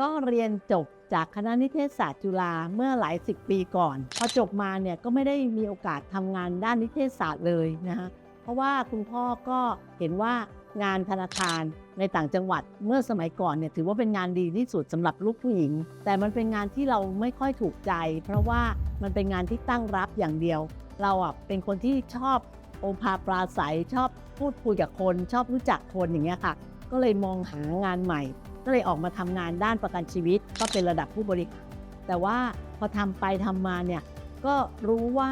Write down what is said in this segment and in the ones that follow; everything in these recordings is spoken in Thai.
ก็เรียนจบจากคณะนิเทศศาสตร์จุฬาเมื่อหลายสิบปีก่อน พอจบมาเนี่ยก็ไม่ได้มีโอกาสทำงานด้านนิเทศศาสตร์เลยนะคะเพราะว่าคุณพ่อก็เห็นว่างานธนาคารในต่างจังหวัดเมื่อสมัยก่อนเนี่ยถือว่าเป็นงานดีที่สุดสำหรับลูกผู้หญิง แต่มันเป็นงานที่เราไม่ค่อยถูกใจ เพราะว่ามันเป็นงานที่ตั้งรับอย่างเดียว เราอะเป็นคนที่ชอบโอภาปราศัยชอบพูดคุยกับคน ชอบรู้จักคนอย่างเงี้ยค่ะ ก็เลยมองหางานใหม่ ก็เลยออกมาทำงานด้านประกันชีวิต ก็เป็นระดับผู้บริหารแต่ว่าพอทำไปทำมาเนี่ยก็รู้ว่า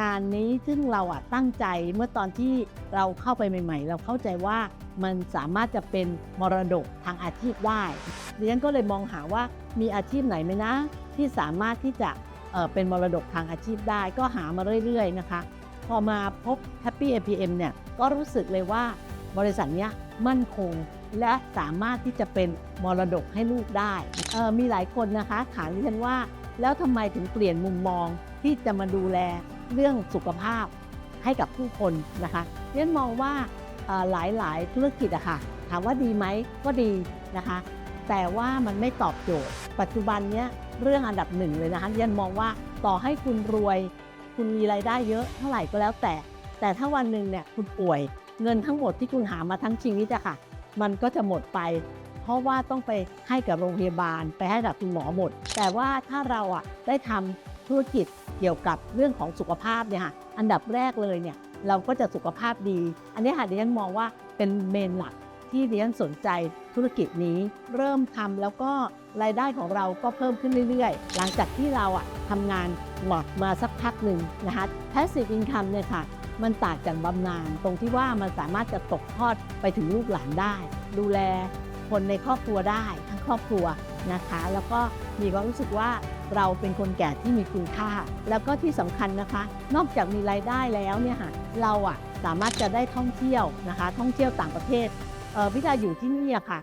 งานนี้ซึ่งเราอะตั้งใจเมื่อตอนที่เราเข้าไปใหม่ ๆ เราเข้าใจว่ามันสามารถจะเป็นมรดกทางอาชีพได้ดิฉันก็เลยมองหาว่ามีอาชีพไหนไหมนะ ที่สามารถที่จะเเป็นมรดกทางอาชีพได้ ก็หามาเรื่อยๆนะคะ พอมาพบ Happy APM เนี่ยก็รู้สึกเลยว่าบริษัทเนี้ยมั่นคง และสามารถที่จะเป็นมรดกให้ลูกได้มีหลายคนนะคะถามดิฉันว่า แล้วทำไมถึงเปลี่ยนมุมมองที่จะมาดูแลเรื่องสุขภาพให้กับผู้คนนะคะดิฉันมองว่าหลายๆ ธุรกิจอะค่ะถามว่าดีไหมก็ดีนะคะ แต่ว่ามันไม่ตอบโจทย์ ปัจจุบันเนี้ยเรื่องอันดับหนึ่งเลยนะคะดิฉันมองว่าต่อให้คุณรวย คุณมีรายได้เยอะเท่าไหร่ก็แล้วแต่ แต่ถ้าวันหนึ่งเนี่ยคุณป่วยเงินทั้งหมดที่คุณหามาทั้งชีวิตอะค่ะ มันก็จะหมดไป เพราะว่าต้องไปให้กับโรงพยาบาลไปให้กับคุณหมอหมด แต่ว่าถ้าเราอะได้ทำธุรกิจเกี่ยวกับเรื่องของสุขภาพเนี่ยค่ะอันดับแรกเลยเนี่ยเราก็จะสุขภาพดี อันนี้ค่ะดิฉันมองว่าเป็นเมนหลักที่ดิฉันสนใจธุรกิจนี้ เริ่มทำแล้วก็รายได้ของเราก็เพิ่มขึ้นเรื่อยๆ หลังจากที่เราอะทำงานหมักมาสักพักหนึ่งนะคะ passive income เนี่ยค่ะ มันต่างจากบำนาญตรงที่ว่ามันสามารถจะตกทอดไปถึงลูกหลานได้ ดูแลคนในครอบครัวได้ทั้งครอบครัวนะคะ แล้วก็มีความรู้สึกว่าเราเป็นคนแก่ที่มีคุณค่า แล้วก็ที่สำคัญนะคะ นอกจากมีรายได้แล้วเนี่ยค่ะเราอะสามารถจะได้ท่องเที่ยวนะคะ ท่องเที่ยวต่างประเทศเออพี่ดาอยู่ที่นี่อะค่ะ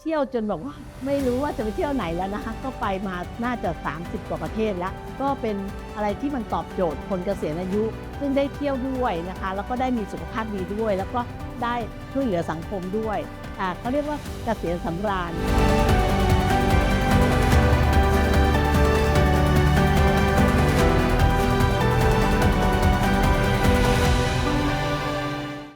เที่ยวจนแบบว่าไม่รู้ว่าจะไปเที่ยวไหนแล้วนะคะ ก็ไปมาน่าจะ 30 กว่าประเทศแล้ว ก็เป็นอะไรที่มันตอบโจทย์คนเกษียณอายุ ซึ่งได้เที่ยวด้วยนะคะ แล้วก็ได้มีสุขภาพดีด้วย แล้วก็ได้ช่วยเหลือสังคมด้วยอ่าเขาเรียกว่าเกษียณสำราญ